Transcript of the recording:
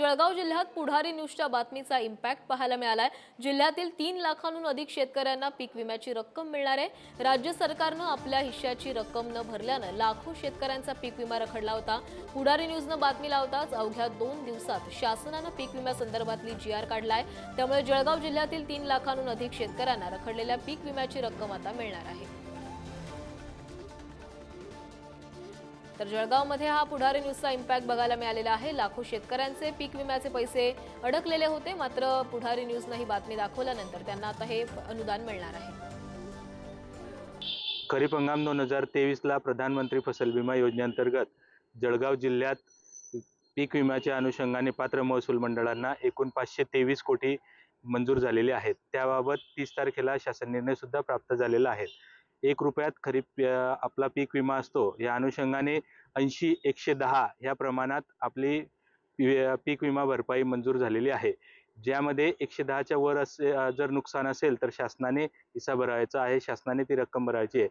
जळगाव जिल्ह्यात पुढारी न्यूजच्या बातमीचा इम्पॅक्ट पाहायला मिळालाय. जिल्ह्यातील तीन लाखांहून अधिक शेतकऱ्यांना पीक विम्याची रक्कम मिळणार आहे. राज्य सरकारनं आपल्या हिश्श्याची रक्कम न भरल्यानं लाखो शेतकऱ्यांचा पीक विमा रखडला होता. पुढारी न्यूजनं बातमी लावताच अवघ्या दोन दिवसात शासनानं पीक विम्यासंदर्भातली जी आर काढलाय. त्यामुळे जळगाव जिल्ह्यातील तीन लाखांहून अधिक शेतकऱ्यांना रखडलेल्या पीक विम्याची रक्कम आता मिळणार आहे. तर जळगावमध्ये हा पुढारी न्यूजचा इम्पॅक्ट बघायला मिळालेला आहे. लाखो शेतकऱ्यांचे पीक विम्याचे पैसे अडकलेले होते. मात्र पुढारी न्यूजनं ही बातमी दाखवल्यानंतर त्यांना आता हे अनुदान मिळणार आहे. खरीप हंगाम दोन हजार तेवीसला प्रधानमंत्री फसल विमा योजनेअंतर्गत जळगाव जिल्ह्यात पीक विम्याच्या अनुषंगाने पात्र महसूल मंडळांना एकूण पाचशे तेवीस कोटी मंजूर झालेले आहेत. त्याबाबत तीस तारखेला शासन निर्णय सुद्धा प्राप्त झालेला आहे. एक रुपयात खरीप आपला पीक विमा असतो. या अनुषंगाने ऐंशी एकशे दहा या प्रमाणात आपली पीक विमा भरपाई मंजूर झालेली आहे. ज्यामध्ये एकशे दहाच्या वर असे जर नुकसान असेल तर शासनाने हिस्सा भरायचा आहे. शासनाने ती रक्कम भरायची आहे.